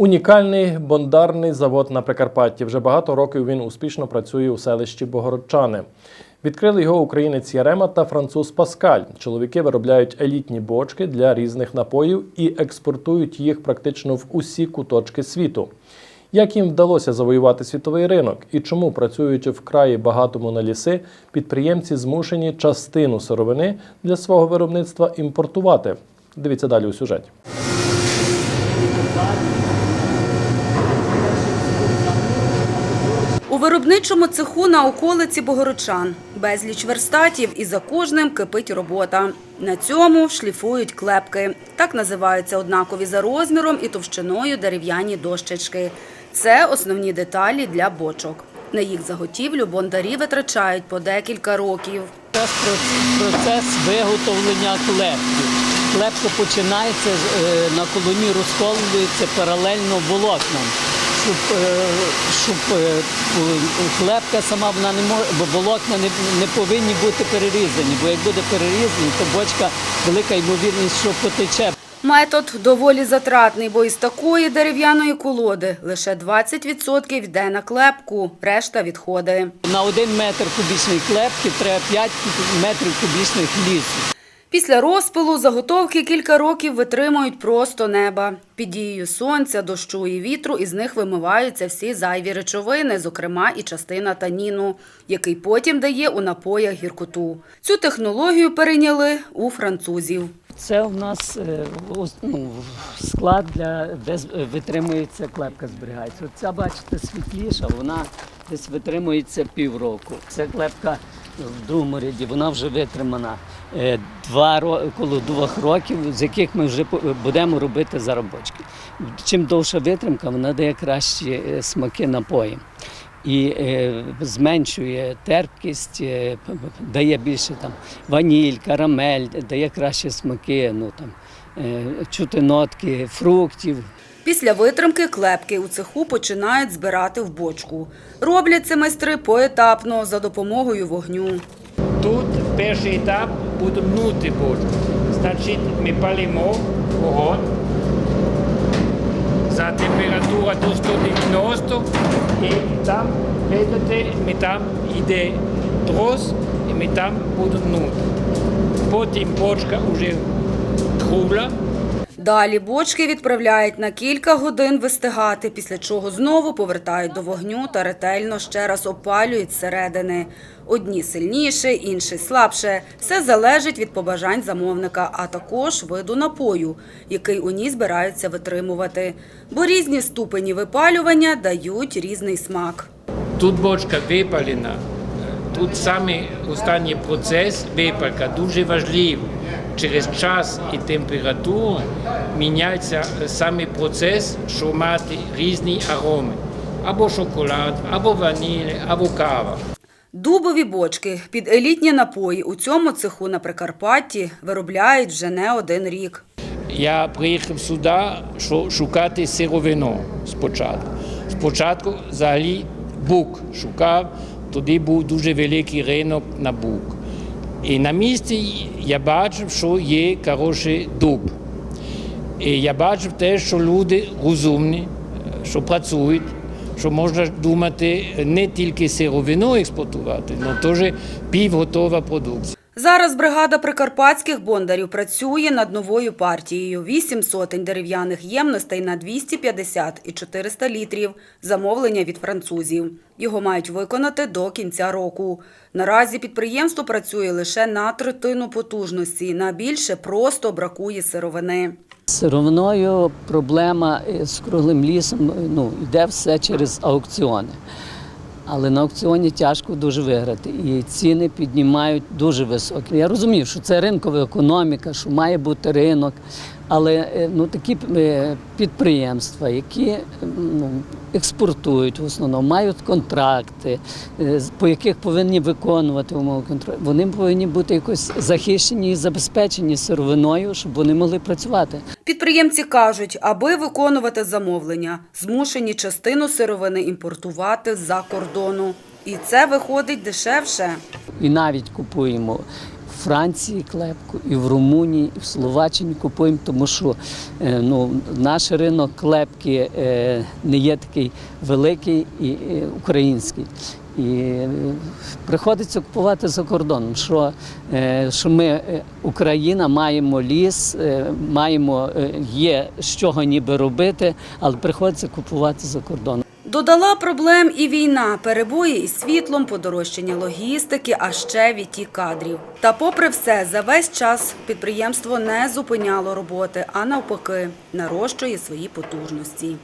Унікальний бондарний завод на Прикарпатті. Вже багато років він успішно працює у селищі Богородчани. Відкрили його українець Ярема та француз Паскаль. Чоловіки виробляють елітні бочки для різних напоїв і експортують їх практично в усі куточки світу. Як їм вдалося завоювати світовий ринок і чому, працюючи в краї багатому на ліси, підприємці змушені частину сировини для свого виробництва імпортувати? Дивіться далі у сюжеті. Виробничому цеху на околиці Богородчан безліч верстатів і за кожним кипить робота. На цьому шліфують клепки. Так називаються однакові за розміром і товщиною дерев'яні дощечки. Це основні деталі для бочок. На їх заготівлю бондарі витрачають по декілька років. Це процес виготовлення клепки. Клепка починається е, на колоні, розколюється паралельно волокнам. Щоб, е, щоб е, по- клепка сама вона не може, бо волокна не, не повинні бути перерізані, бо як буде перерізані, то бочка велика ймовірність, що потече. Метод доволі затратний, бо із такої дерев'яної колоди лише 20% йде на клепку, решта відходи. На один метр кубічної клепки треба 5 метрів кубічних лісу. Після розпилу заготовки кілька років витримують просто неба. Під дією сонця, дощу і вітру із них вимиваються всі зайві речовини, зокрема і частина таніну, який потім дає у напоях гіркоту. Цю технологію перейняли у французів. Це у нас е, ну, склад, для, де е, витримується клепка, зберігається. Ця, бачите, світліша, вона десь витримується півроку. Це клепка в другому ряді, вона вже витримана е, два, коло двох років, з яких ми вже будемо робити заробочки. Чим довша витримка, вона дає кращі е, смаки напої. І е, зменшує терпкість, е, дає більше там ваніль, карамель, дає кращі смаки, ну там е, чути нотки фруктів. Після витримки клепки у цеху починають збирати в бочку. Роблять це майстри поетапно за допомогою вогню. Тут перший етап буде мнути бочку. Значить, ми палимо вогонь за температура до 190 і там, видите, ми там йде трос і ми там будемо мнути. Потім бочка вже кругла, Далі бочки відправляють на кілька годин вистигати, після чого знову повертають до вогню та ретельно ще раз опалюють зсередини. Одні сильніше, інші слабше. Все залежить від побажань замовника, а також виду напою, який у ній збираються витримувати. Бо різні ступені випалювання дають різний смак. Тут бочка випалена. Тут саме останній процес випалка дуже важливий. Через час і температуру міняється саме процес, що мати різні ароми. Або шоколад, або ваніль, або кава. Дубові бочки під елітні напої у цьому цеху на Прикарпатті виробляють вже не один рік. Я приїхав сюди, щоб шукати сировину спочатку. Спочатку взагалі бук шукав, тоді був дуже великий ринок на бук. І на місці я бачив, що є хороший дуб. І я бачив те, що люди розумні, що працюють, що можна думати не тільки сировину експортувати, але теж півготова продукція. Зараз бригада прикарпатських бондарів працює над новою партією. Вісім сотень дерев'яних ємностей на 250 і 400 літрів. Замовлення від французів. Його мають виконати до кінця року. Наразі підприємство працює лише на третину потужності. На більше просто бракує сировини. Сировиною проблема е, з круглим лісом ну, йде все через аукціони. Але на аукціоні тяжко дуже виграти. І ціни піднімають дуже високі. Я розумію, що це ринкова економіка, що має бути ринок. Але е, ну, такі е, підприємства, які е, ну, експортують в основному, мають контракти, по яких повинні виконувати умови контракту, вони повинні бути якось захищені і забезпечені сировиною, щоб вони могли працювати. Підприємці кажуть, аби виконувати замовлення, змушені частину сировини імпортувати з-за кордону. І це виходить дешевше. І навіть купуємо Франції клепку, і в Румунії, і в Словаччині купуємо, тому що е, ну, наш ринок клепки е, не є такий великий і український. І е, приходиться купувати за кордоном. Що, що ми, Україна, маємо ліс, маємо, є з чого ніби робити, але приходиться купувати за кордоном. Додала проблем і війна, перебої із світлом, подорожчання логістики, а ще відтік кадрів. Та попри все, за весь час підприємство не зупиняло роботи, а навпаки, нарощує свої потужності.